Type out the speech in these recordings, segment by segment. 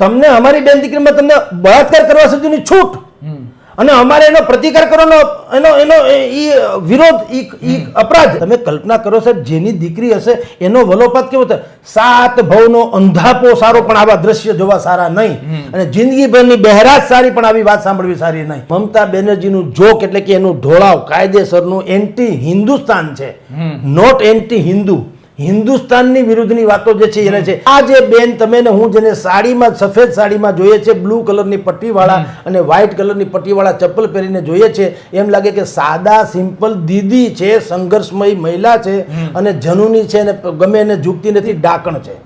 તમને અમારી બેન દીકરીમાં તમને બળાત્કાર કરવા સુધીની છૂટ. અને અમારે એનો પ્રતિકાર કરવાનો એનો એનો ઈ વિરોધ ઈ ઈ અપરાધ. તમે કલ્પના કરો સાહેબ જેની દીકરી હશે એનો વલોપાત કેવો થાય? સાત ભવનો અંધાપો સારો પણ આવા દ્રશ્ય જોવા સારા નહીં. અને જિંદગીભરની બહેરાજ સારી પણ આવી વાત સાંભળવી સારી નહીં. મમતા બેનર્જીનું જોક એટલે કે એનું ઢોળાવ કાયદેસરનું એન્ટી હિન્દુસ્તાન છે નોટ એન્ટી હિન્દુ હિન્દુસ્તાનની વિરુદ્ધની વાતો જે છે એને છે આ જે બેન તમે ને હું જેને સાડીમાં સફેદ સાડીમાં જોઈએ છે બ્લુ કલરની પટ્ટીવાળા અને વ્હાઇટ કલરની પટ્ટીવાળા ચપ્પલ પહેરીને જોઈએ છે એમ લાગે કે સાદા સિમ્પલ દીદી છે સંઘર્ષમય મહિલા છે અને જનુની છે અને ગમે એને ઝૂકતી નથી ડાકણ છે.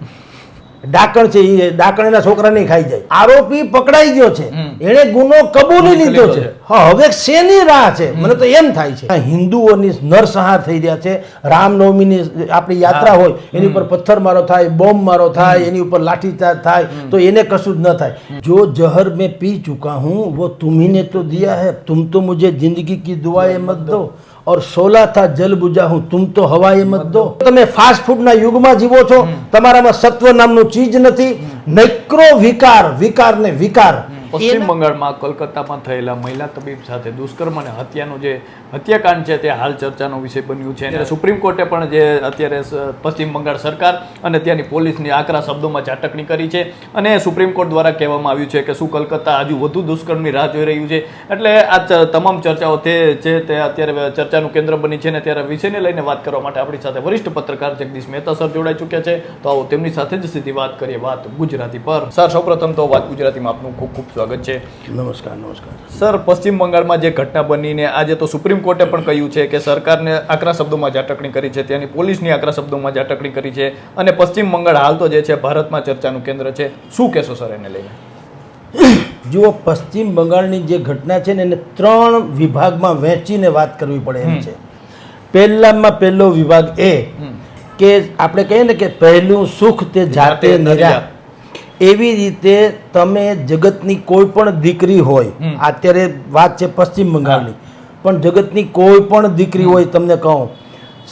ડાકણ છે એ ડાકણ એના છોકરાને ખાઈ જાય. આરોપી પકડાઈ ગયો છે. એણે ગુનો કબૂલી લીધો છે. હવે શેની રાહ છે? મને તો એમ થાય છે. હિન્દુઓની નરસંહાર થઈ રહ્યા છે. રામનવમીની આપણી યાત્રા હોય એની ઉપર પથ્થર મારો થાય બોમ્બ મારો થાય એની ઉપર લાઠીચાર્જ થાય તો એને કશું જ ન થાય. જો જહર મેં પી ચુકા હું વો તુમ્હીને તો દિયા હે તુમ તો મુજે જિંદગી કી દુઆએ મત દો. ઓર સોલા થા જલ બુજા હું તુમ તો હવા એ મત દો તમે ફાસ્ટ ફૂડ ના યુગમાં જીવો છો તમારામાં સત્વ નામનું ચીજ નથી નેક્રો વિકાર વિકાર ને વિકાર પશ્ચિમ બંગાળમાં કલકત્તામાં થયેલા મહિલા તબીબ સાથે દુષ્કર્મ અને હત્યાનું જે હત્યાકાંડ છે તે હાલ ચર્ચાનો વિષય બન્યું છે. અને સુપ્રીમ કોર્ટે પણ જે અત્યારે પશ્ચિમ બંગાળ સરકાર અને ત્યાંની પોલીસની આકરા શબ્દોમાં ચાટકણી કરી છે. અને સુપ્રીમ કોર્ટ દ્વારા કહેવામાં આવ્યું છે કે શું કલકત્તા હજુ વધુ દુષ્કર્મની રાહ જોઈ રહ્યું છે? એટલે આ તમામ ચર્ચાઓ તે છે તે અત્યારે ચર્ચાનું કેન્દ્ર બની છે અને ત્યારે વિષયને લઈને વાત કરવા માટે આપણી સાથે વરિષ્ઠ પત્રકાર જગદીશ મહેતા સર જોડાઈ ચૂક્યા છે. તો આવો તેમની સાથે જ સીધી વાત કરીએ વાત ગુજરાતી પર. સર સૌપ્રથમ તો વાત ગુજરાતીમાં આપનું ખૂબ ખૂબ સ્વાગત છે. નમસ્કાર નમસ્કાર. સર પશ્ચિમ બંગાળમાં જે ઘટના બનીને આજે તો સુપ્રીમ કોર્ટે પણ કહ્યું છે કે સરકારને આકરા શબ્દોમાં ઝાટકણી કરી છે ત્યાંની પોલીસની આકરા શબ્દોમાં ઝાટકણી કરી છે અને પશ્ચિમ બંગાળ હાલ તો જે છે ભારતમાં ચર્ચાનું કેન્દ્ર છે. શું કહેશો સર એને લઈને? જુઓ પશ્ચિમ બંગાળની જે ઘટના છે ને એને ત્રણ વિભાગમાં વહેંચીને વાત કરવી પડે એમ છે. પહેલામાં પહેલો વિભાગ એ કે આપણે કહીએ ને કે પહેલું સુખ તે જાતે જાતે નિરા નિરા. એવી રીતે તમે જગતની કોઈ પણ દીકરી હોય અત્યારે વાત છે પશ્ચિમ બંગાળની પણ જગતની કોઈ પણ દીકરી હોય તમને કહું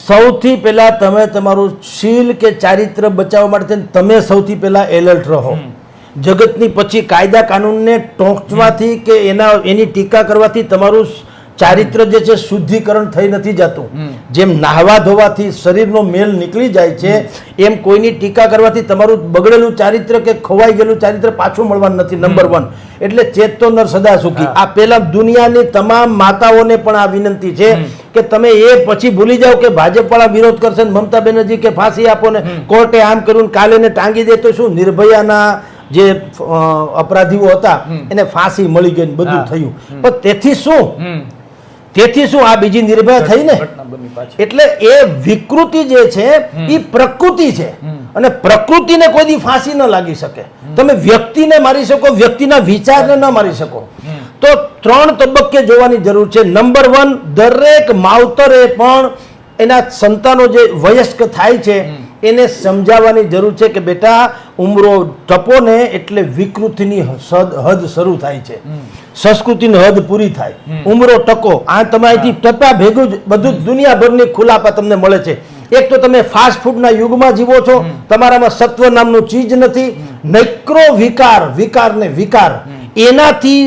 સૌથી પહેલાં તમે તમારું શીલ કે ચારિત્ર બચાવવા માટે તમે સૌથી પહેલાં એલર્ટ રહો. જગતની પછી કાયદા કાનૂનને ટોંચવાથી કે એના એની ટીકા કરવાથી તમારું ચારિત્ર જે છે શુદ્ધિકરણ થઈ નથી જતું. જેમ નાહવા ધોવાથી શરીરનો મેલ નીકળી જાય છે એમ કોઈની ટીકા કરવાથી તમારું બગડેલું ચારિત્ર કે ખોવાઈ ગયેલું ચારિત્ર પાછું મળવાનું નથી નંબર વન એટલે ચેતો નર સદા સુખી આ પેલા દુનિયાની તમામ માતાઓને પણ આ વિનંતી છે કે તમે એ પછી ભૂલી જાઓ કે ભાજપ વાળા વિરોધ કરશે ને મમતા બેનર્જી કે ફાંસી આપો ને કોર્ટે આમ કર્યું કાલે ને ટાંગી દે તો શું? નિર્ભયાના જે અપરાધીઓ હતા એને ફાંસી મળી ગઈ બધું થયું. પણ તેથી શું? તેથી શું આ બીજી નિર્ભય થઈ ને? એટલે એ વિકૃતિ જે છે એ પ્રકૃતિ છે. અને પ્રકૃતિને કોઈ દી ફાંસી ન લાગી શકે. તમે વ્યક્તિને મારી શકો વ્યક્તિના વિચારને ન મારી શકો. તો ત્રણ તબક્કે જોવાની જરૂર છે. નંબર વન દરેક માવતરે પણ એના સંતાનો જે વયસ્ક થાય છે એને સમજાવવાની જરૂર છે કે બેટા ઉમરો ટપો ને એટલે વિકૃતિની હદ શરૂ થાય છે. સંસ્કૃતિની હદ પૂરી થાય. ઉમરો ટકો. આ તમે અહીંથી ટપા ભેગું જ બધું જ દુનિયાભરની ખુલાપા તમને મળે છે. એક તો તમે ફાસ્ટ ફૂડના યુગમાં જીવો છો. તમારામાં સત્વ નામનું ચીજ નથી. નૈક્રો વિકાર વિકાર ને વિકાર. એનાથી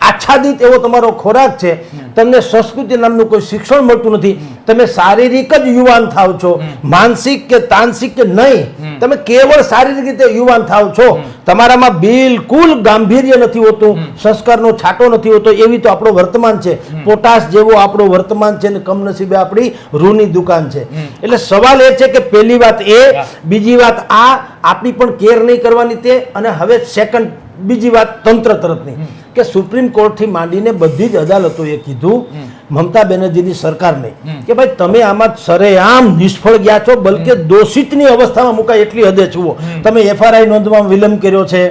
આચ્છાદિત એવો તમારો ખોરાક છે. તમને સંસ્કૃતિ નામનું કોઈ શિક્ષણ મળતું નથી. તમે શારીરિક જ યુવાન થાવ છો. માનસિક કે તાનસિક કે નહીં. તમે કેવળ શારીરિક રીતે યુવાન થાવ છો. તમારામાં બિલકુલ ગાંભીર્ય નથી હોતું. સંસ્કારનો છાંટો નથી હોતો. એવી તો આપણો વર્તમાન છે. પોટાશ જેવો આપણો વર્તમાન છે ને કમનસીબે આપણી રૂની દુકાન છે. એટલે સવાલ એ છે કે પહેલી વાત એ બીજી વાત આ આપણી પણ કેર નહીં કરવાની તે અને હવે સેકન્ડ બીજી વાત તંત્ર તરફની કે સુપ્રીમ કોર્ટથી માંડીને બધી જ અદાલતોએ કીધું મમતા બેનર્જીની સરકારને કે ભાઈ તમે આમાં સરેઆમ નિષ્ફળ ગયા છો બલકે દોષિતની અવસ્થામાં મુકાય એટલી હદે છુઓ તમે એફઆરઆઈ નોંધવામાં વિલંબ કર્યો છે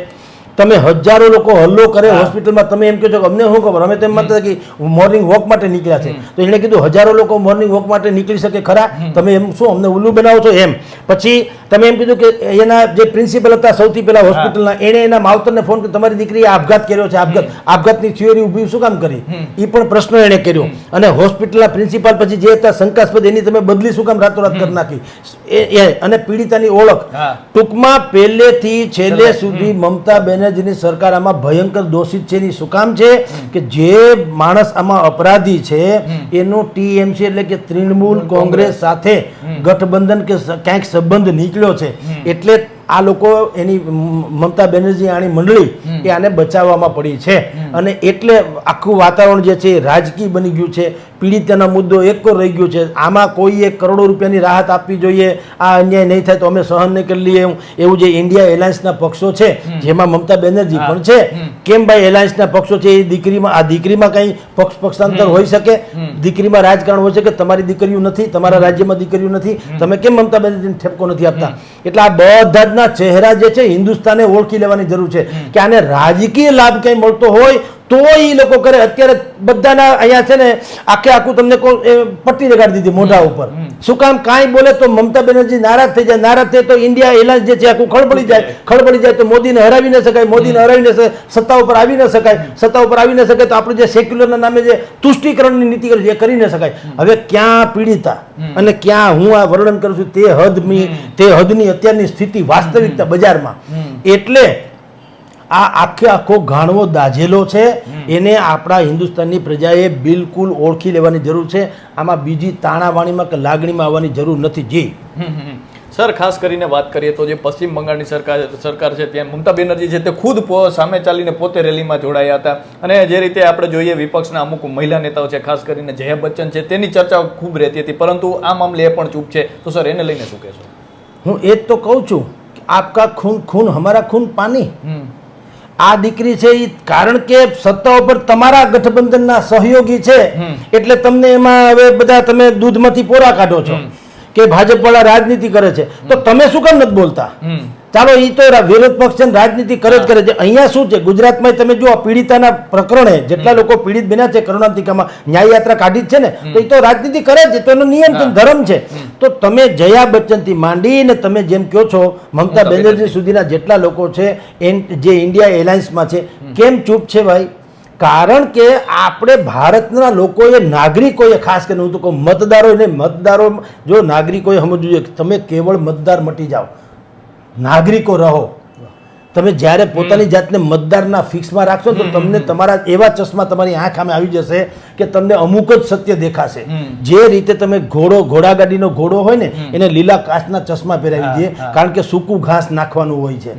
તમે હજારો લોકો હલ્લો કરે હોસ્પિટલમાં તમે એમ કહો છો કે અમને શું ખબર? અમે તો એમ માનતા કે મોર્નિંગ વોક માટે નીકળ્યા છે. તો એણે કીધું હજારો લોકો મોર્નિંગ વોક માટે નીકળી શકે ખરા? તમે એમ શું અમને ઉલ્લુ બનાવો છો એમ? પછી તમે એમ કીધું કે એના જે પ્રિન્સિપલ હતા સૌથી પહેલા હોસ્પિટલના એણે એના માવતરને ફોન કર્યો તમારી દીકરીએ આપઘાત કર્યો છે આપઘાત. આપઘાતની થિયરી ઊભી શું કામ કરી? એ પણ પ્રશ્ન એણે કર્યો. અને હોસ્પિટલના પ્રિન્સિપાલ પછી જે હતા શંકાસ્પદ એની તમે બદલી શું કામ રાતોરાત કરી નાખી? એ- અને પીડિતાની ઓળખ. ટૂંકમાં પહેલેથી છેલ્લે સુધી મમતા બેનર્જીની સરકાર આમાં ભયંકર દોષિત છે એની શું કામ છે? કે જે માણસ આમાં અપરાધી છે એનું ટીએમસી એટલે કે તૃણમૂલ કોંગ્રેસ સાથે ગઠબંધન કે ક્યાંક સંબંધ નીકળ્યો છે. એટલે આ લોકો એની મમતા બેનર્જી આની મંડળી એ આને બચાવવામાં પડી છે. અને એટલે આખું વાતાવરણ જે છે એ રાજકીય બની ગયું છે. પીડિતાના મુદ્દો એક રહી ગયો છે. આમાં કોઈએ કરોડો રૂપિયાની રાહત આપવી જોઈએ આ અન્યાય નહીં થાય તો અમે સહન નહીં કરી લઈએ. એવું જે ઇન્ડિયા એલાયન્સના પક્ષો છે જેમાં મમતા બેનર્જી પણ છે કેમ ભાઈ એલાયન્સના પક્ષો છે એ દીકરીમાં આ દીકરીમાં કંઈ પક્ષ પક્ષાંતર હોઈ શકે? દીકરીમાં રાજકારણ હોય છે કે તમારી દીકરીઓ નથી તમારા રાજ્યમાં દીકરીઓ નથી. તમે કેમ મમતા બેનર્જીને ઠેપકો નથી આપતા? એટલે આ બધા ચહેરા જે છે હિન્દુસ્તાને ઓળખી લેવાની જરૂર છે કે આને રાજકીય લાભ ક્યાંય મળતો હોય તો એ લોકો કરે. અત્યારે બધાના અહીંયા છે ને આખે આખું તમને પટ્ટી લગાડી દીધી મોઢા ઉપર. શું કામ કાંઈ બોલે તો મમતા બેનર્જી નારાજ થઈ જાય. નારાજ થાય તો ઇન્ડિયા એલાયન્સ જે છે આખું ખળબળી જાય. ખળબળી જાય તો મોદીને હરાવી ન શકાય મોદીને હરાવી ન શકાય સત્તા ઉપર આવી ન શકાય સત્તા ઉપર આવી ન શકાય તો આપણે જે સેક્યુલરના નામે જે તુષ્ટિકરણની નીતિ કરી એ કરી ન શકાય. હવે ક્યાં પીડિતા અને ક્યાં હું આ વર્ણન કરું છું તે હદની તે હદની અત્યારની સ્થિતિ વાસ્તવિકતા બજારમાં. એટલે આ આખે આખો ગાણવો દાઝેલો છે. એને આપણા હિન્દુસ્તાનની પ્રજાએ બિલકુલ ઓળખી લેવાની જરૂર છે. આમાં બીજી તાણાવાણીમાં કે લાગણીમાં આવવાની જરૂર નથી. જી. સર ખાસ કરીને વાત કરીએ તો જે પશ્ચિમ બંગાળની સરકાર સરકાર છે ત્યાં મમતા બેનર્જી છે તે ખુદ સામે ચાલીને પોતે રેલીમાં જોડાયા હતા. અને જે રીતે આપણે જોઈએ વિપક્ષના અમુક મહિલા નેતાઓ છે ખાસ કરીને જયા બચ્ચન છે તેની ચર્ચા ખૂબ રહેતી હતી. પરંતુ આ મામલે એ પણ ચૂપ છે. તો સર એને લઈને શું કહેશો? હું એ જ તો કહું છું આપકા ખૂન ખૂન હમારા ખૂન પાની. હમ. આ દીકરી છે એ કારણ કે સત્તા ઉપર તમારા ગઠબંધનના સહયોગી છે એટલે તમને એમાં હવે બધા તમે દૂધમાંથી પોરા કાઢો છો કે ભાજપ વાળા રાજનીતિ કરે છે. તો તમે શું કેમ નથી બોલતા? ચાલો એ તો વિરોધ પક્ષ છે રાજનીતિ કરે જ કરે છે. અહીંયા શું છે? ગુજરાતમાં તમે જો પીડિતાના પ્રકરણે જેટલા લોકો પીડિત બન્યા છે કરુણાંતિકામાં ન્યાય યાત્રા કાઢી જ છે ને તો એ તો રાજનીતિ કરે જ છે તો એનો નિયમ છે ધર્મ છે. તો તમે જયા બચ્ચનથી માંડીને તમે જેમ કહો છો મમતા બેનર્જી સુધીના જેટલા લોકો છે એન- જે ઇન્ડિયા એરલાઇન્સમાં છે કેમ ચૂપ છે ભાઈ? કારણ કે આપણે ભારતના લોકોએ નાગરિકોએ ખાસ કરીને હું તો કહું મતદારો ને મતદારો જો નાગરિકોએ સમજવું જોઈએ તમે કેવળ મતદાર મટી જાઓ. નાગરિકો રહો તમે જ્યારે પોતાની જાતને મતદારના ફિક્સમાં રાખશો તો તમને તમારા એવા ચશ્મા તમારી આંખ સામે આવી જશે કે તમને અમુક જ સત્ય દેખાશે. જે રીતે તમે ઘોડો ઘોડાગાડીનો ઘોડો હોય ને એને લીલા કાચના ચશ્મા પહેરાવી દઈએ કારણ કે સૂકું ઘાસ નાખવાનું હોય છે.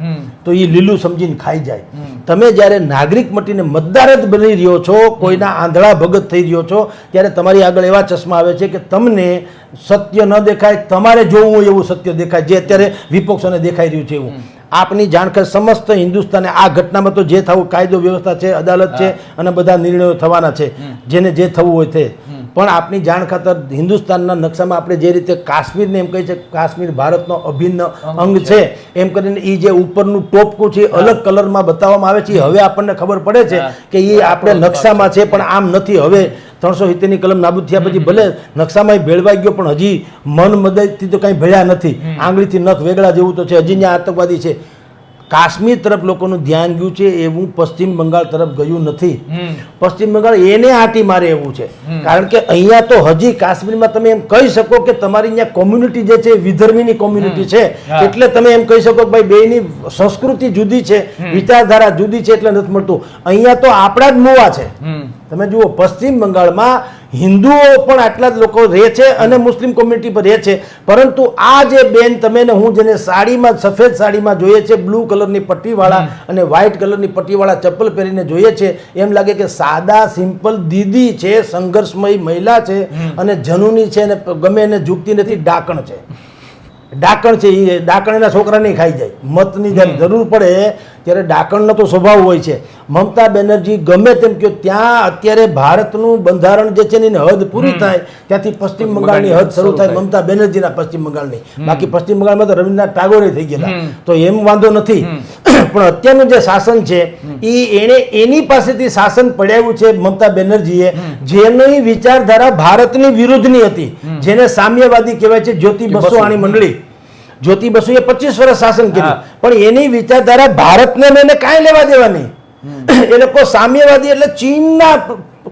તો એ લીલું સમજીને ખાઈ જાય. તમે જ્યારે નાગરિક મટીને મતદાર જ બની રહ્યો છો કોઈના આંધળા ભગત થઈ રહ્યો છો ત્યારે તમારી આગળ એવા ચશ્મા આવે છે કે તમને સત્ય ન દેખાય તમારે જોવું હોય એવું સત્ય દેખાય જે અત્યારે વિપક્ષોને દેખાઈ રહ્યું છે એવું. આપની જાણકાર સમસ્ત હિન્દુસ્તાને આ ઘટનામાં તો જે થવું કાયદો વ્યવસ્થા છે અદાલત છે અને બધા નિર્ણયો થવાના છે. જેને જે થવું હોય તે. પણ આપની જાણ ખાતર હિન્દુસ્તાનના નકશામાં આપણે જે રીતે કાશ્મીરને એમ કહે છે કાશ્મીર ભારતનો અભિન્ન અંગ છે. એમ કરીને એ જે ઉપરનું ટોપકું છે એ અલગ કલરમાં બતાવવામાં આવે છે એ હવે આપણને ખબર પડે છે કે એ આપણે નકશામાં છે. પણ આમ નથી. હવે ત્રણસો સિત્તેરની કલમ નાબૂદ થયા પછી ભલે નકશામાં ભેળવાઈ ગયો પણ હજી મન મદદથી તો કંઈ ભેળ્યા નથી. આંગળીથી નખ વેગળા જેવું તો છે. હજી ત્યાં આતંકવાદી છે. કાશ્મીર તરફ લોકોનું ધ્યાન ગયું છે એવું પશ્ચિમ બંગાળ તરફ ગયું નથી. પશ્ચિમ બંગાળ એને આટી મારે એવું છે. કારણ કે અહીંયા તો હજી કાશ્મીરમાં તમે એમ કહી શકો કે તમારી અહીંયા કોમ્યુનિટી જે છે વિધર્મીની કોમ્યુનિટી છે. એટલે તમે એમ કહી શકો કે ભાઈ બેની સંસ્કૃતિ જુદી છે વિચારધારા જુદી છે એટલે નથી મળતું. અહીંયા તો આપણા જ મોવા છે. તમે જુઓ પશ્ચિમ બંગાળમાં હિન્દુઓ પણ આટલા જ લોકો રહે છે અને મુસ્લિમ કોમ્યુનિટી પર રહે છે. પરંતુ આ જે બેન તમે ને હું જેને સાડીમાં સફેદ સાડીમાં જોઈએ છે બ્લુ કલરની પટ્ટીવાળા અને વ્હાઇટ કલરની પટ્ટીવાળા ચપ્પલ પહેરીને જોઈએ છે એમ લાગે કે સાદા સિમ્પલ દીદી છે સંઘર્ષમય મહિલા છે અને જનુની છે અને ગમે એને ઝૂકતી નથી ડાકણ છે. ડાકણ છે એ ડાકણ એના છોકરાને ખાઈ જાય. મતની જ્યારે જરૂર પડે ત્યારે ડાકણનો તો સ્વભાવ હોય છે. મમતા બેનર્જી ગમે તેમ કહો ત્યાં અત્યારે ભારતનું બંધારણ જે છે ને એની હદ પૂરી થાય ત્યાંથી પશ્ચિમ બંગાળની હદ શરૂ થાય મમતા બેનર્જીના પશ્ચિમ બંગાળની. બાકી પશ્ચિમ બંગાળમાં તો રવિન્દ્રનાથ ટાગોરે થઈ ગયેલા. તો એમ વાંધો નથી. પણ અત્યારનું જે શાસન છે એ એણે એની પાસેથી શાસન પડાવ્યું છે મમતા બેનર્જીએ જેની વિચારધારા ભારતની વિરુદ્ધની હતી જેને સામ્યવાદી કહેવાય છે જ્યોતિ બસુ આની મંડળી. જ્યોતિ એ પચીસ વર્ષ શાસન કર્યું. પણ એની વિચારધારા ભારતને એને કાંઈ લેવા દેવા નહીં. એ લોકો સામ્યવાદી એટલે ચીનના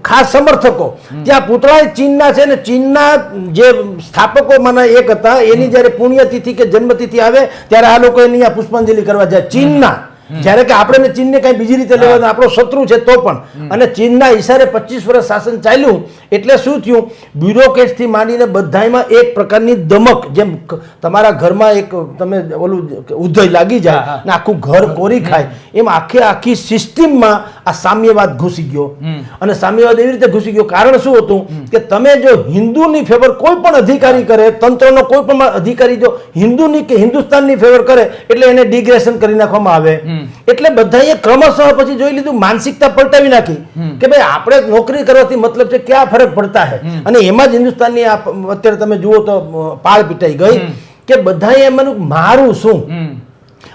ખાસ સમર્થકો. ત્યાં પૂતળા ચીનના છે ને ચીનના જે સ્થાપકો માના એક હતા, એની જ્યારે પુણ્યતિથિ કે જન્મતિથિ આવે, ત્યારે આ લોકો એની આ પુષ્પાંજલિ કરવા જાય. ચીનના. જ્યારે કે આપણે ચીનને કઈ બીજી રીતે લેવા આપણો શત્રુ છે તો પણ. અને ચીનના ઈશારે પચીસ વર્ષ શાસન ચાલ્યું એટલે શું થયું? બ્યુરોક્રેટ્સથી માંડીને બધામાં એક પ્રકારની દમક જેમ તમારા ઘરમાં એક તમે ઓલું ઉધય લાગી જાય. ને આખું ઘર કોરી ખાય એમ આખે આખી સિસ્ટમમાં આ સામ્યવાદ ઘૂસી ગયો. અને સામ્યવાદ એવી રીતે ઘૂસી ગયો. કારણ શું હતું? કે તમે જો હિન્દુની ફેવર કોઈ પણ અધિકારી કરે તંત્રનો કોઈ પણ અધિકારી જો હિન્દુની કે હિન્દુસ્તાનની ફેવર કરે એટલે એને ડિગ્રેશન કરી નાખવામાં આવે. એટલે બધાએ ક્રમશઃ પછી જોઈ લીધું માનસિકતા પલટાવી નાખી. કે ભાઈ આપણે નોકરી કરવાથી મતલબ છે ક્યાં ફરક પડતા હે? અને એમાં જ હિન્દુસ્તાનની અત્યારે તમે જુઓ તો પાળ પીટાઈ ગઈ કે બધાએ એમ મારું શું?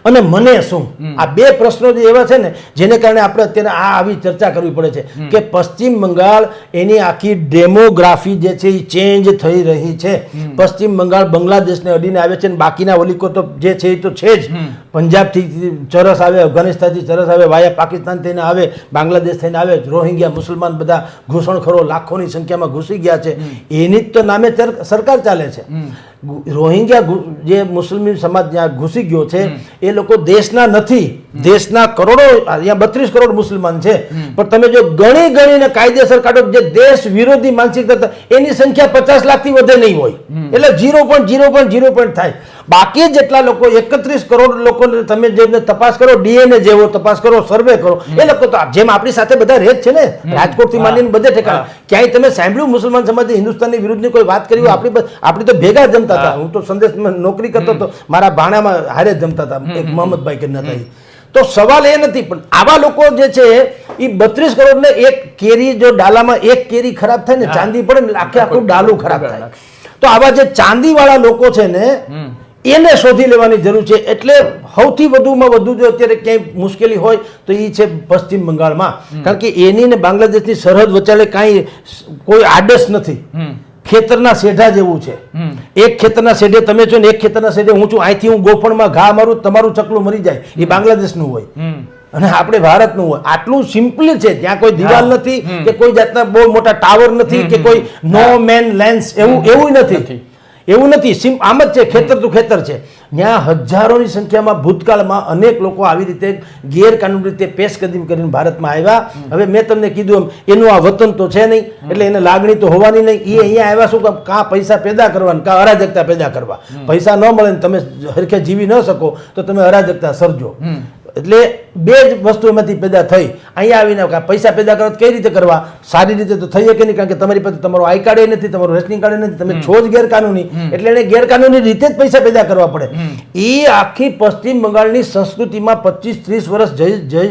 અને મને શું? આ બે પ્રશ્નો જે એવા છે ને જેને કારણે આપણે અત્યારે આ આવી ચર્ચા કરવી પડે છે કે પશ્ચિમ બંગાળ એની આખી ડેમોગ્રાફી જે છે એ ચેન્જ થઈ રહી છે. પશ્ચિમ બંગાળ બાંગ્લાદેશને અડીને આવે છે અને બાકીના ઓલિકો તો જે છે એ તો છે જ. પંજાબથી ચરસ આવે અફઘાનિસ્તાનથી ચરસ આવે વાયા પાકિસ્તાન થઈને આવે બાંગ્લાદેશ થઈને આવે રોહિંગ્યા મુસલમાન બધા ઘૂસણખોરો લાખોની સંખ્યામાં ઘૂસી ગયા છે. એની જ તો નામે સરકાર ચાલે છે. રોહિંગ્યા જે મુસ્લિમ સમાજ જ્યાં ઘૂસી ગયો છે એ લોકો દેશના નથી. દેશના કરોડો અહીંયા બત્રીસ કરોડ મુસલમાન છે. પણ તમે જો ગણી ગણીને કાયદેસર કાઢો જે દેશ વિરોધી માનસિકતા એની સંખ્યા પચાસ લાખથી વધે નહીં હોય. એટલે zero point zero point zero point થાય. બાકી જેટલા લોકો એકત્રીસ કરોડ લોકોને તમે જેમને તપાસ કરો ડીએનએ જેવો તપાસ કરો સર્વે કરો એ લોકો તો જેમ આપણી સાથે બધા રહે જ છે ને રાજકોટથી માંડીને બધે ઠેકાણે. ક્યાંય તમે સાંભળ્યું મુસલમાન સમાજે હિન્દુસ્તાનની વિરુદ્ધની કોઈ વાત કરી આપણી આપણી તો ભેગા જમતા હતા. હું. તો સંદેશ નોકરી કરતો હતો. મારા ભાણામાં હારે જમતા હતા. એક મોહમ્મદભાઈ કરીને હતા તો સવાલ એ નથી પણ આવા લોકો જે છે એ બત્રીસ કરોડ ને એક કેરી જો ડાલામાં એક કેરી ખરાબ થાય ને ચાંદી પડે ને આખે આખું ડાલું ખરાબ થાય. તો આવા જે ચાંદી વાળા લોકો છે ને એને શોધી લેવાની જરૂર છે. એટલે સૌથી વધુમાં વધુ જો અત્યારે ક્યાંય મુશ્કેલી હોય તો એ છે પશ્ચિમ બંગાળમાં. કારણ કે એની ને બાંગ્લાદેશની સરહદ વચાલે કાંઈ કોઈ આડસ નથી. ખેતરના શેઢા જેવું છે. એક ખેતરના શેઢે તમે છો ને એક ખેતરના શેઢે હું છું અહીંથી હું ગોફણમાં ઘા મારું તમારું ચકલું મરી જાય. એ બાંગ્લાદેશનું હોય. અને આપણે ભારતનું હોય. આટલું સિમ્પલ છે. ત્યાં કોઈ દિવાલ નથી કે કોઈ જાતના બહુ મોટા ટાવર નથી કે કોઈ નો મેન લેન્સ એવું એવું નથી. એવું નથી. સિમ આમ જ છે ખેતર તો ખેતર છે. ત્યાં હજારોની સંખ્યામાં ભૂતકાળમાં અનેક લોકો આવી રીતે ગેરકાનૂની રીતે પેશકદમ કરીને ભારતમાં આવ્યા. હવે મેં તમને કીધું એમ એનું આ વતન તો છે નહીં એટલે એને લાગણી તો હોવાની નહીં. એ અહીંયા આવ્યા શું કામ? કાં પૈસા પેદા કરવા કાં અરાજકતા પેદા કરવા? પૈસા ન મળે ને તમે હરખે જીવી ન શકો તો તમે અરાજકતા સર્જો. એટલે બે જ વસ્તુ એમાંથી પેદા થઈ. અહીંયા આવીને પૈસા પેદા કરવા કઈ રીતે કરવા? સારી રીતે તો થઈ શકે નહીં કારણ કે તમારી પાસે તમારો આઈ કાર્ડ નથી તમારું રેશનિંગ કાર્ડ નથી તમે છો જ ગેરકાનૂની. એટલે એને ગેરકાનૂની રીતે જ પૈસા પેદા કરવા પડે. એ આખી પશ્ચિમ બંગાળની સંસ્કૃતિમાં પચીસ ત્રીસ વર્ષ જય જય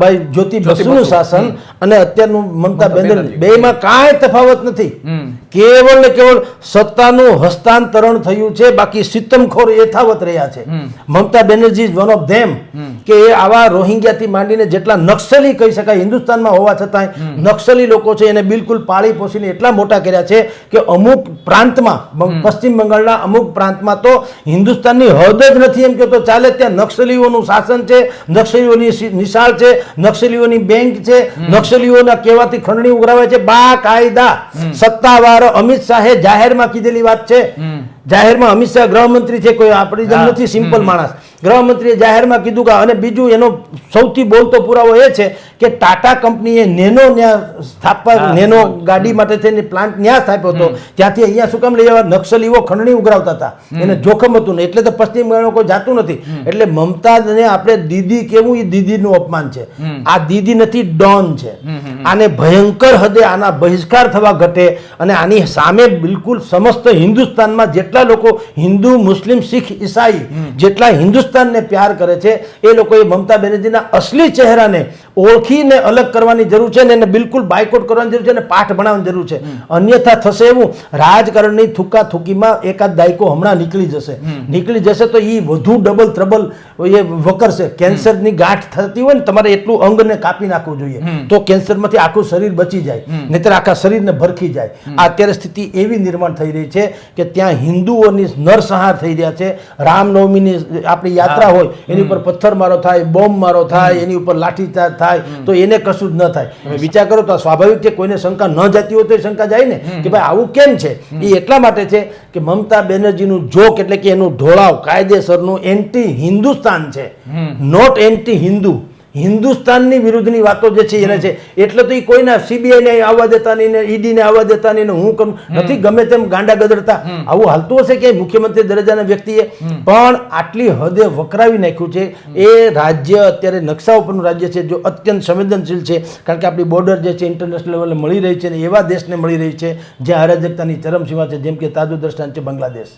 ભાઈ જ્યોતિ બસુનું શાસન અને અત્યારનું મમતા બેનર્જી. બેમાં કાંઈ તફાવત નથી. કેવળ ને કેવળ સત્તાનું હસ્તાંતરણ થયું છે બાકી સિત્તમખોર યથાવત રહ્યા છે. Mamata Banerjee is one of them કે એ આવા રોહિંગ્યાથી માંડીને જેટલા નક્સલી કહી શકાય હિન્દુસ્તાનમાં હોવા છતાંય નક્સલી લોકો છે એને બિલકુલ પાળી પોષીને એટલા મોટા કર્યા છે કે અમુક પ્રાંતમાં પશ્ચિમ બંગાળના અમુક પ્રાંતમાં તો હિન્દુસ્તાનની હદ જ નથી એમ કે તો ચાલે ત્યાં નક્સલીઓનું શાસન છે નક્સલીઓની નિશાળ છે નક્સલીઓની બેંક છે નક્સલીઓના કહેવાથી ખંડણી ઉઘરાવે છે. બા કાયદા સત્તાવાર અમિત શાહે જાહેરમાં કીધેલી વાત છે. જાહેરમાં અમિત શાહ ગૃહમંત્રી છે કોઈ આપણી જેમ નથી સિમ્પલ માણસ. ગૃહમંત્રીએ જાહેરમાં કીધું કે અને બીજું એનો સૌથી બોલતો પુરાવો એ છે કે ટાટા કંપનીએ નેનો ત્યાં સ્થાપવા નેનો ગાડી માટે થઈને પ્લાન્ટ ત્યાં સ્થાપ્યો હતો. ત્યાંથી અહીંયા શું કામ લઈ આવવા નક્સલીઓ ખંડણી ઉઘરાવતા હતા. એને જોખમ હતું ને એટલે તો પશ્ચિમ બંગાળમાં કોઈ જાતું નથી. એટલે મમતાજને આપણે દીદી કેવું એ દીદીનું અપમાન છે. આ દીદી નથી ડોન છે. આને ભયંકર હદે આના બહિષ્કાર થવા ઘટે અને આની સામે બિલકુલ સમસ્ત હિન્દુસ્તાનમાં જેટલા લોકો હિન્દુ મુસ્લિમ શીખ ઈસાઈ જેટલા હિન્દુસ્તાનને પ્યાર કરે છે એ લોકોએ મમતા બેનર્જીના અસલી ચહેરાને ઓળખીને અલગ કરવાની જરૂર છે ને એને બિલકુલ બાયકોટ કરવાની જરૂર છે અને પાઠ ભણાવવાની જરૂર છે. અન્યથા થશે એવું રાજકારણની થૂકા થૂકીમાં એકાદ દાયકો હમણાં નીકળી જશે. નીકળી જશે તો એ વધુ ડબલ ત્રબલ એ વકરશે. કેન્સરની ગાંઠ થતી હોય ને તમારે એટલું અંગને કાપી નાખવું જોઈએ. તો કેન્સરમાંથી આખું શરીર બચી જાય. નહીતર આખા શરીરને ભરખી જાય. અત્યારે સ્થિતિ એવી નિર્માણ થઈ રહી છે કે ત્યાં હિન્દુઓની નરસંહાર થઈ રહ્યા છે. રામનવમીની આપણી યાત્રા હોય એની ઉપર પથ્થર મારો થાય બોમ્બ મારો થાય એની ઉપર લાઠીચાર્જ થાય તો એને કશું જ ન થાય. વિચાર કરો તો સ્વાભાવિક છે કોઈને શંકા ન જતી હોય તો એ શંકા જાય ને કે ભાઈ આવું કેમ છે? એ એટલા માટે છે કે મમતા બેનર્જીનું જોક એટલે કે એનું ઢોળાવ કાયદેસરનું એન્ટી હિન્દુસ્તાન છે નોટ એન્ટી હિન્દુ હિન્દુસ્તાનની વિરુદ્ધની વાતો જે છે એને છે એટલે તો એ કોઈના સીબીઆઈને આવવા દેતા નહીં ને ઈડીને આવવા દેતા નહીં ને હું કરું નથી ગમે તેમ ગાંડા ગદડતા આવું હાલતું હશે કે મુખ્યમંત્રી દરજ્જાના વ્યક્તિએ? પણ આટલી હદે વકરાવી નાખ્યું છે. એ રાજ્ય અત્યારે નકશા ઉપરનું રાજ્ય છે જો અત્યંત સંવેદનશીલ છે. કારણ કે આપણી બોર્ડર જે છે ઇન્ટરનેશનલ લેવલે મળી રહી છે ને એવા દેશને મળી રહી છે જ્યાં અરાજકતાની ચરમસીમા છે જેમ કે તાજું દ્રષ્ટાંત છે બાંગ્લાદેશ.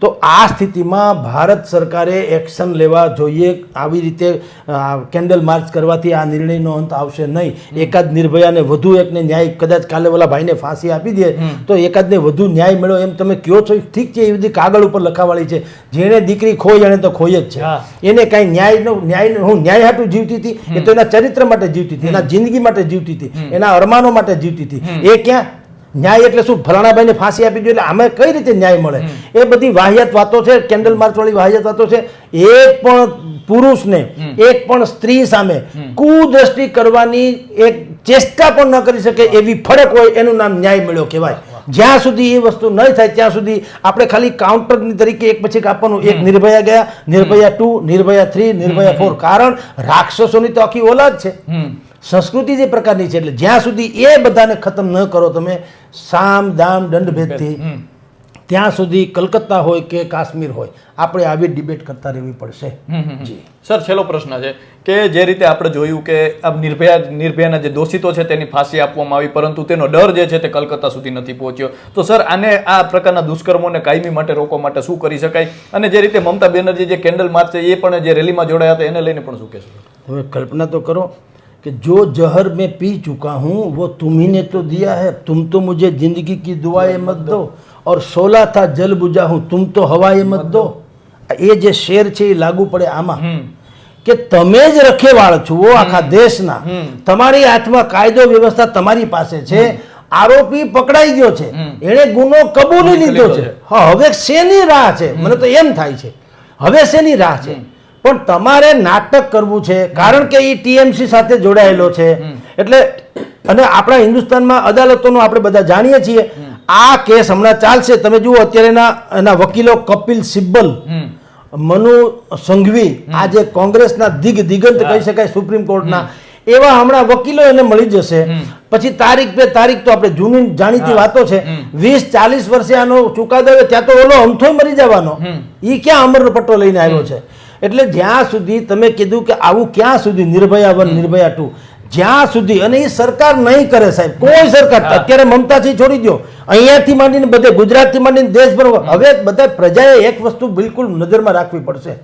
તો આ સ્થિતિમાં ભારત સરકારે એક્શન લેવા જોઈએ આવી રીતે આ, કેન્ડલ માર્ચ કરવાથી આ નિર્ણયનો અંત આવશે નહીં. એકાદ નિર્ભયાને વધુ એકને ન્યાય કદાચ કાલે ઓલા ભાઈને ફાંસી આપી દે તો એકાદને વધુ ન્યાય મળ્યો એમ તમે કયો છો. ઠીક છે એ બધી કાગળ ઉપર લખાવાળી છે. જેણે દીકરી ખોઈ એને તો ખોઈ જ છે. એને કાંઈ ન્યાયનો ન્યાય હું ન્યાય હાટું જીવતી હતી. એ તો એના ચરિત્ર માટે જીવતી હતી એના જિંદગી માટે જીવતી હતી એના અરમાનો માટે જીવતી હતી. એ ક્યાં? ન્યાય એટલે શું? ફલાણાભાઈને ફાંસી આપી દીધું એટલે આમે કઈ રીતે ન્યાય મળે? એ બધી વાહિયાત વાતો છે કેન્ડલ માર્ચ વાળી વાહિયાત વાતો છે. એક પણ પુરુષને એક પણ સ્ત્રી સામે કુદ્રષ્ટિ કરવાની એક ચેષ્ટા પણ ન કરી શકે એવી ફરક હોય એનું નામ ન્યાય મળ્યો કહેવાય. જ્યાં સુધી એ વસ્તુ નહીં થાય ત્યાં સુધી આપણે ખાલી કાઉન્ટરની તરીકે એક પછી કાપવાનું એક નિર્ભયા ગયા Nirbhaya two Nirbhaya three Nirbhaya four કારણ રાક્ષસોની તો આખી ઓલાદ છે. સંસ્કૃતિ જે પ્રકારની છે એટલે જ્યાં સુધી એ બધાને ખતમ ન કરો તમે સામ દામ દંડ ભેદથી ત્યાં સુધી કલકત્તા હોય કે કાશ્મીર હોય આપણે આવી ડિબેટ કરતા રહેવી પડશે. જી. સર છેલ્લો પ્રશ્ન છે કે જે રીતે આપણે જોયું કે આ નિર્ભયા નિર્ભયાના જે દોષિતો છે તેની ફાંસી આપવામાં આવી પરંતુ તેનો ડર જે છે તે કલકત્તા સુધી નથી પહોંચ્યો. તો સર આને આ પ્રકારના દુષ્કર્મોને કાયમી માટે રોકવા માટે શું કરી શકાય? અને જે રીતે મમતા બેનર્જી જે કેન્ડલ માર્ચ છે એ પણ જે રેલીમાં જોડાયા હતા એને લઈને પણ શું કહેશો? તમે કલ્પના તો કરો कि जो जहर मैं पी चुका हूँ वो तुम ही ने तो दिया है तुम तो मुझे जिंदगी की दुआएं मत दो और सोला था जल बुझा हूँ तुम तो हवाएं मत दो એ જે શેર છે એ લાગુ પડે આમાં કે તમે જ રખેવાળ છો આખા દેશના તમારી હાથમાં કાયદો વ્યવસ્થા તમારી પાસે છે આરોપી પકડાઈ ગયો છે એણે ગુનો કબૂલી લીધો છે હા હવે શેની રાહ છે મને તો એમ થાય છે હવે શેની રાહ છે પણ તમારે નાટક કરવું છે કારણ કે એ ટીએમસી સાથે જોડાયેલો છે. એટલે અને આપણા હિન્દુસ્તાનમાં અદાલતોનું આપણે બધા જાણીએ છીએ. આ કેસ હમણાં ચાલશે. તમે જુઓ અત્યારેના એના વકીલો કપિલ સિબ્બલ મનુ સંઘવી આજે કોંગ્રેસના દિગ દિગંત કહી શકાય સુપ્રીમ કોર્ટના. એવા હમણાં વકીલો એને મળી જશે. પછી તારીખ પે તારીખ તો આપણે જૂની જાણીતી વાતો છે. વીસ ચાલીસ વર્ષે આનો ચુકાદો ત્યાં તો ઓલો અમથો મરી જવાનો. એ ક્યાં અમરનો પટ્ટો લઈને આવ્યો છે? એટલે જ્યાં સુધી તમે કીધું કે આવું ક્યાં સુધી નિર્ભયા વન નિર્ભયા ટુ જ્યાં સુધી અને એ સરકાર નહીં કરે સાહેબ કોઈ સરકાર અત્યારે મમતાથી છોડી દો અહીંયાથી માંડીને બધે ગુજરાતથી માંડીને દેશભર હવે બધા પ્રજાએ એક વસ્તુ બિલકુલ નજરમાં રાખવી પડશે.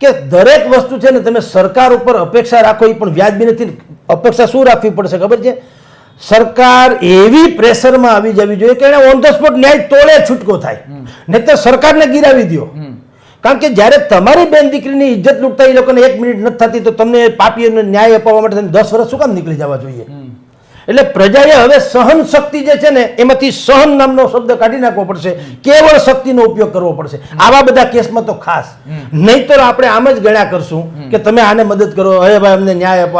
કે દરેક વસ્તુ છે ને તમે સરકાર ઉપર અપેક્ષા રાખો એ પણ વ્યાજબી નથી. અપેક્ષા શું રાખવી પડશે ખબર છે? સરકાર એવી પ્રેશરમાં આવી જવી જોઈએ કે એને ઓન ધ સ્પોટ ન્યાય તોડે છૂટકો થાય. નહીં તો સરકારને ગિરાવી દો કારણ કે જ્યારે તમારી બેન દીકરીની ઇજ્જત લૂંટતા એ લોકોને એક મિનિટ નથી થતી તો તમને પાપીઓને ન્યાય અપાવવા માટે દસ વર્ષ શું કામ નીકળી જવા જોઈએ? એટલે પ્રજાએ હવે સહન શક્તિ જે છે ને એમાંથી સહન નામનો શબ્દ કાઢી નાખવો પડશે. કેવળ શક્તિનો ઉપયોગ કરવો પડશે. આવા બધા કેસમાં તો ખાસ. નહીતર આપણે આમ જ ગણ્યા કરશું કે તમે આને મદદ કરો. હવે ભાઈ અમને ન્યાય આપો.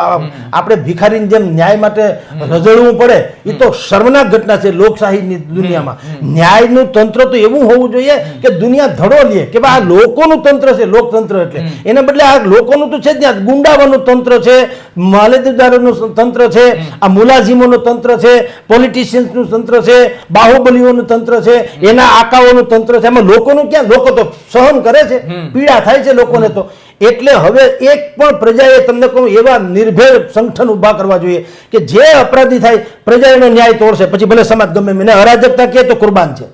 આપણે ભિખારીની જેમ ન્યાય માટે રજળવું પડે એ તો શર્મનાક ઘટના છે લોકશાહીની દુનિયામાં. ન્યાયનું તંત્ર તો એવું હોવું જોઈએ કે દુનિયા ધડો લે કે ભાઈ આ લોકોનું તંત્ર છે લોકતંત્ર એટલે. એના બદલે આ લોકોનું તો છે જ ગુંડાવાનું તંત્ર છે માલેદારોનું તંત્ર છે આ મુલાઝીમોનું તંત્ર છે પોલિટિશિયન્સનું તંત્ર છે બાહુબલીઓનું તંત્ર છે એના આકાઓનું તંત્ર છે. એમાં લોકોનું ક્યાં? લોકો તો સહન કરે છે. પીડા થાય છે લોકોને તો. એટલે હવે એક પણ પ્રજાએ તમને કહું એવા નિર્ભેર સંગઠન ઊભા કરવા જોઈએ કે જે અપરાધી થાય પ્રજા એનો ન્યાય તોડશે. પછી ભલે સમાજ ગમે મને અરાજકતા કહે તો કુરબાન છે.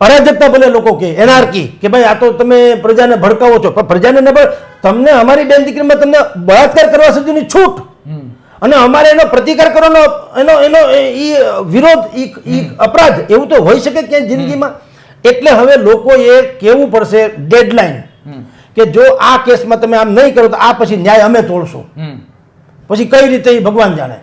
અરાજકતા ભલે લોકો કે એનઆરકી કે ભાઈ આ તો તમે પ્રજાને ભડકાવો છો. પણ પ્રજાને ન તમને અમારી બેન દીકરીમાં તમને બળાત્કાર કરવા સુધીની છૂટ. અને અમારે એનો પ્રતિકાર કરવાનો એનો એનો એ- ઈ વિરોધ ઈ અપરાધ એવું તો હોઈ શકે ક્યાંય જિંદગીમાં. એટલે હવે લોકોએ કેવું પડશે ડેડલાઇન કે જો આ કેસમાં તમે આમ નહીં કરો તો આ પછી ન્યાય અમે તોડશું. પછી કઈ રીતે એ ભગવાન જાણે?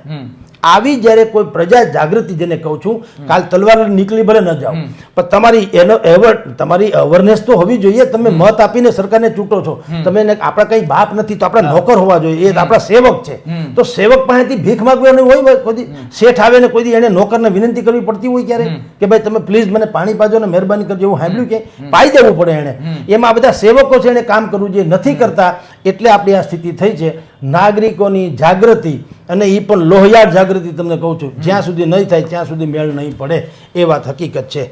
આવી જ્યારે કોઈ પ્રજા જાગૃતિ જેને કહું છું કાલ તલવાર નીકળી ભલે ન જાઓ પણ તમારી એનો એવર તમારી અવેરનેસ તો હોવી જોઈએ તમે મત આપીને સરકારને ચૂંટો છો. તમે આપણા કંઈ બાપ નથી તો આપણા નોકર હોવા જોઈએ એ આપણા સેવક છે. તો સેવક પાસેથી ભીખ માગવાની હોય કોઈ શેઠ આવે ને કોઈ એને નોકરને વિનંતી કરવી પડતી હોય ક્યારે? કે ભાઈ તમે પ્લીઝ મને પાણી પાજો ને મહેરબાની કરજો એવું સાંભળ્યું કે? પાઈ દેવું પડે એને. એમાં બધા સેવકો છે એને કામ કરવું જોઈએ નથી કરતા એટલે આપણી આ સ્થિતિ થઈ છે. નાગરિકોની જાગૃતિ અને એ પણ લોહિયાળ જાગૃતિ તમને કહું છું. જ્યાં સુધી નહીં થાય ત્યાં સુધી મેળ નહીં પડે એ વાત હકીકત છે.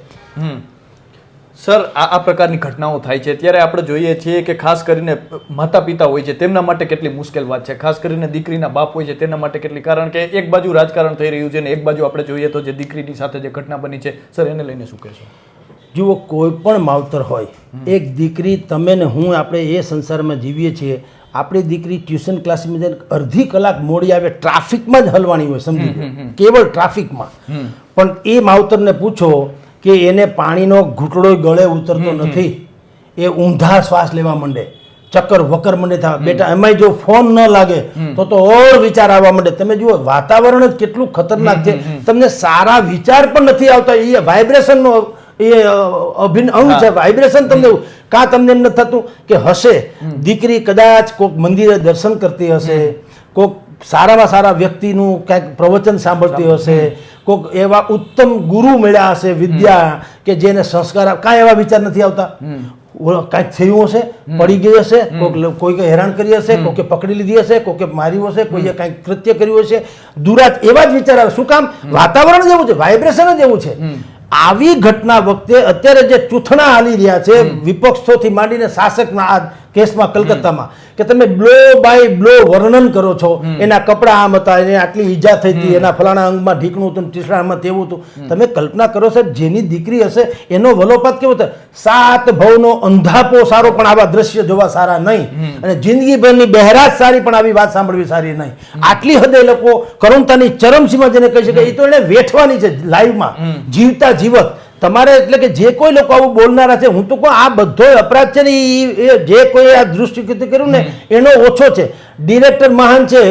સર આ આ પ્રકારની ઘટનાઓ થાય છે. ત્યારે આપણે જોઈએ છીએ કે ખાસ કરીને માતા પિતા હોય છે તેમના માટે કેટલી મુશ્કેલ વાત છે. ખાસ કરીને દીકરીના બાપ હોય છે તેના માટે કેટલી. કારણ કે એક બાજુ રાજકારણ થઈ રહ્યું છે ને એક બાજુ આપણે જોઈએ તો જે દીકરીની સાથે જે ઘટના બની છે સર એને લઈને શું કહેશો? જુઓ કોઈ પણ માવતર હોય એક દીકરી તમે ને હું આપણે એ સંસારમાં જીવીએ છીએ આપણી દીકરી ટ્યુશન ક્લાસમાં જઈને અડધી કલાક મોડી આવે ટ્રાફિકમાં જ હલવાની હોય સમજી કેવળ ટ્રાફિકમાં. પણ એ માવતરને પૂછો કે એને પાણીનો ઘૂંટડો ગળે ઉતરતો નથી એ ઊંધા શ્વાસ લેવા માંડે. ચક્કર વકર મંડે થાય બેટા એમાંય જો ફોન ન લાગે તો તો ઓર વિચાર આવવા માંડે. તમે જુઓ વાતાવરણ જ કેટલું ખતરનાક છે. તમને સારા વિચાર પણ નથી આવતા. એ વાઇબ્રેશનનો એ અભિન વાઇબ્રેશન તમને. કાં તમને એમ નથી થતું કે હશે? દીકરી કદાચ કોઈક મંદિરે દર્શન કરતી હશે કોઈક સારામાં સારા વ્યક્તિનું કાંઈક પ્રવચન સાંભળતી હશે કોઈક એવા ઉત્તમ ગુરુ મળ્યા હશે વિદ્યા કે જેને સંસ્કાર કાંઈ એવા વિચાર નથી આવતા. કાંઈક થયું હશે પડી ગઈ હશે કોઈક કોઈકે હેરાન કરી હશે કોઈકે પકડી લીધી હશે કોઈકે માર્યું હશે કોઈએ કાંઈક કૃત્ય કર્યું હશે. દુરાત એવા જ વિચાર આવે. શું કામ? વાતાવરણ જ એવું છે વાઇબ્રેશન જ એવું છે. આવી ઘટના વખતે અત્યારે જે ચૂંથણા હાલી રહ્યા છે વિપક્ષોથી માંડીને શાસકના આ કેસમાં કલકત્તામાં કે તમે બ્લો બાય બ્લો વર્ણન કરો છો એના કપડા આમ હતા એને આટલી ઈજા થઈ હતી એના ફલાણા અંગમાં ઢીકણું હતું ટીસણામાં તેવું હતું. તમે કલ્પના કરો સાહેબ જેની દીકરી હશે એનો વલોપાત કેવો થાય? સાત ભવનો અંધાપો સારો પણ આવા દ્રશ્ય જોવા સારા નહીં. અને જિંદગીભરની બહેરાજ સારી પણ આવી વાત સાંભળવી સારી નહીં. આટલી હદે એ લોકો કરુણતાની ચરમસીમા જેને કહી શકાય એ તો એને વેઠવાની છે લાઈવમાં જીવતા જીવત. તમારે એટલે કે જે કોઈ લોકો આવું બોલનારા છે હું તો કહું આ બધો અપરાધ છે ને એ જે કોઈ આ દૃષ્ટિગત કર્યું ને એનો ઓછો છે. ડિરેક્ટર મહાન છે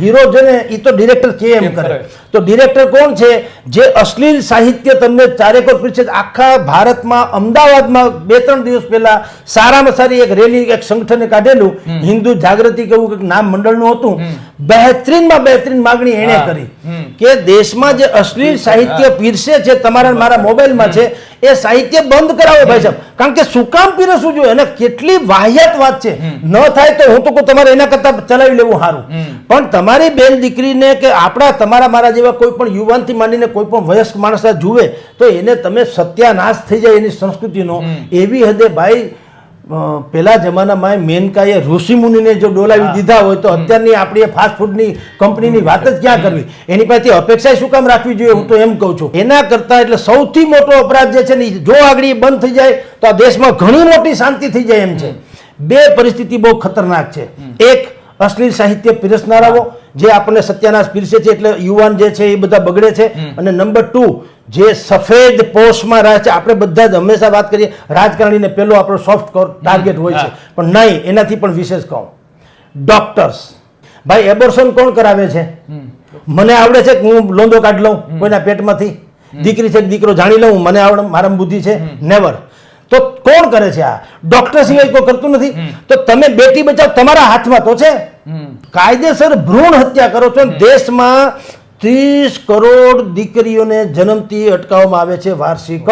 હીરો છે ને એ તો ડિરેક્ટર કે એમ કરે. તો ડિરેક્ટર કોણ છે? જે અશ્લીલ સાહિત્ય તમને ચારેકોર પીરસે છે. આખા ભારતમાં અમદાવાદમાં બે ત્રણ દિવસ પહેલા સારામાં સારી એક રેલી એક સંગઠને કાઢેલું. હિન્દુ જાગૃતિ કેવું કંઈક નામ મંડળનું હતું. બહેતરીનમાં બહેતરીન માગણી એણે કરી કે દેશમાં જે અશ્લીલ સાહિત્ય પીરસે છે તમારા મારા મોબાઈલમાં છે એ સાહિત્ય બંધ કરાવો ભાઈ સાહેબ. કારણ કે શું કામ પીરસવું જોઈએ? અને કેટલી વાહિયાત વાત છે. ન થાય તો હું તો કહું તમારે એના કરતા ચલાવી લેવું સારું પણ તમારી બેન દીકરીને કે આપણા તમારા મારા જેવા કોઈ પણ યુવાનથી માંડીને કોઈ પણ વયસ્ક માણસ જુએ તો એને તમે સત્યાનાશ થઈ જાય એની સંસ્કૃતિનો. એવી હદે ભાઈ પેલા જમાનામાં મેનકાએ ઋષિ મુનિને જો ડોલાવી દીધા હોય તો અત્યારની આપણી ફાસ્ટ ફૂડની કંપનીની વાત જ ક્યાં કરવી? એની પાસેથી અપેક્ષા શું કામ રાખવી જોઈએ? હું તો એમ કહું છું. એના કરતાં એટલે સૌથી મોટો અપરાધ જે છે ને જો આગળ બંધ થઈ જાય તો આ દેશમાં ઘણી મોટી શાંતિ થઈ જાય એમ છે. બે પરિસ્થિતિ બહુ ખતરનાક છે. એક અશ્લીલ સાહિત્ય પીરસનારાઓ જે આપણને સત્યાનાશ પીરસે છે એટલે યુવાન જે છે એ બધા બગડે છે. અને નંબર ટુ જે સફેદ પોસ્ટમાં રહે છે આપણે બધા જ હંમેશા વાત કરીએ રાજકારણીને પેલો આપણો સોફ્ટ ટાર્ગેટ હોય છે. પણ નહીં એનાથી પણ વિશેષ કહું. ડોક્ટર્સ ભાઈ એબોર્શન કોણ કરાવે છે? મને આવડે છે કે હું લોંદો કાઢ લઉં કોઈના પેટમાંથી? દીકરી છે દીકરો જાણી લઉં મને આવડે મારા બુદ્ધિ છે? નેવર તો કોણ કરે છે આ? ડોક્ટર સિવાય કોઈ કરતું નથી? તો તમે બેટી બચાવ તમારા હાથમાં તો છે. કાયદેસર ભ્રૂણ હત્યા કરો છો દેશમાં ત્રીસ કરોડ દીકરીઓને જન્મથી અટકાવવામાં આવે છે વાર્ષિક.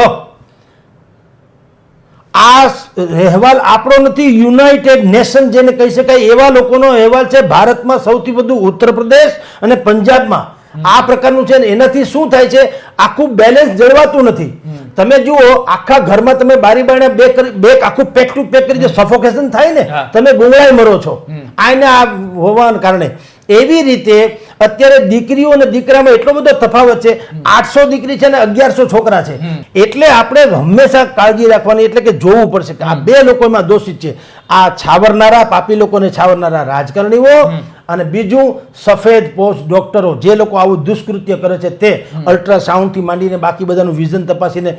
આ અહેવાલ આપણો નથી યુનાઇટેડ નેશન જેને કહી શકાય એવા લોકોનો અહેવાલ છે ભારતમાં સૌથી વધુ ઉત્તર પ્રદેશ અને પંજાબમાં. આ પ્રકારનું છે ને એનાથી શું થાય છે આખું બેલેન્સ જળવાતું નથી. તમે જુઓ આખા ઘરમાં તમે બારી બારણે બે કરી બે આખું પેક ટુ પેક કરી સફોકેશન થાય ને તમે ગુંગળાઈ મરો છો. આને આ હોવાના કારણે. એવી રીતે અત્યારે દીકરીઓ અને દીકરામાં એટલો બધો તફાવત છે આઠસો દીકરી છે ને અગિયારસો છોકરા છે. એટલે આપણે હંમેશા કાળજી રાખવાની એટલે કે જોવું પડશે કે આ બે લોકો એમાં દોષિત છે. આ છાવરનારા પાપી લોકોને છાવરનારા રાજકારણીઓ અને બીજું સફેદ પોસ્ટ ડોક્ટરો જે લોકો આવું દુષ્કૃત્ય કરે છે તે અલ્ટ્રાસાઉન્ડથી માંડીને બાકી બધાનું વિઝન તપાસીને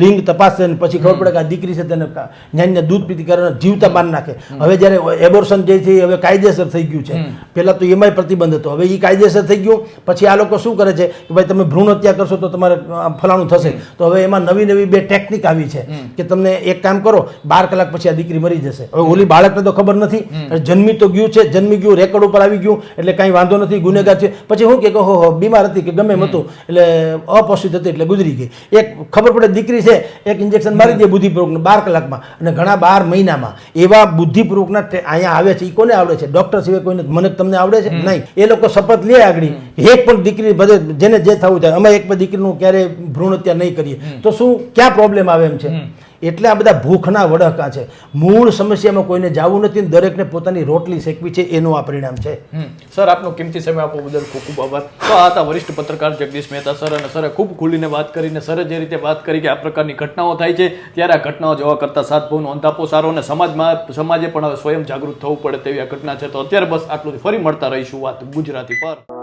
લિંગ તપાસે ને પછી ખબર પડે કે આ દીકરી છે તેને જ્ઞાનને દૂધ પીતી કરીને જીવતા બાર નાખે. હવે જ્યારે એબોર્શન જે છે હવે કાયદેસર થઈ ગયું છે. પહેલા તો એમાંય પ્રતિબંધ હતો. હવે એ કાયદેસર થઈ ગયું. પછી આ લોકો શું કરે છે કે ભાઈ તમે ભ્રૂણ હત્યા કરશો તો તમારે ફલાણું થશે. તો હવે એમાં નવી નવી બે ટેકનિક આવી છે કે તમને એક કામ કરો બાર કલાક પછી આ દીકરી મરી જશે. હવે ઓલી બાળકને તો ખબર નથી. જન્મી તો ગયું છે જન્મી ગયું રેકોર્ડ ઉપર આવી ગયું એટલે કાંઈ વાંધો નથી ગુનેગાર છે. પછી હું કે હો હો બીમાર હતી કે ગમે એમ હતું. એટલે અપોષિત હતી એટલે ગુજરી ગઈ. એક ખબર પડે દીકરી છે એક ઇન્જેક્શન મારી દે બુદ્ધિપૂર્વકને બાર કલાકમાં અને ઘણા બાર મહિનામાં. એવા બુદ્ધિપૂર્વકના અહીંયા આવે છે એ કોને આવડે છે? ડોક્ટર સિવાય કોઈને મને તમને આવડે છે? નહીં. એ લોકો શપથ લે આગળ. એક પણ દીકરી બધે જેને જે થવું થાય અમે એક પણ દીકરીનું ક્યારેય ભ્રૂણ હત્યા નહીં કરીએ. તો શું ક્યાં પ્રોબ્લેમ આવે એમ છે? એટલે આ બધા ભૂખના વડકા છે. મૂળ સમસ્યામાં કોઈને જવું નથી દરેકને પોતાની રોટલી શેકવી છે, એનું આ પરિણામ છે. સર, આપનો કિંમતી સમય આપવા બદલ ખૂબ ખૂબ આભાર. તો આ હતા વરિષ્ઠ પત્રકાર જગદીશ મહેતા સર અને સરે ખૂબ ખુલીને વાત કરીને સરે જે રીતે વાત કરી કે આ પ્રકારની ઘટનાઓ થાય છે, ત્યારે આ ઘટનાઓ જોવા કરતા સાત ભાવનો અંધાપો સારો અને સમાજમાં સમાજે પણ હવે સ્વયં જાગૃત થવું પડે તેવી આ ઘટના છે. તો અત્યારે બસ આટલું ફરી મળતા રહીશું વાત ગુજરાતી પર.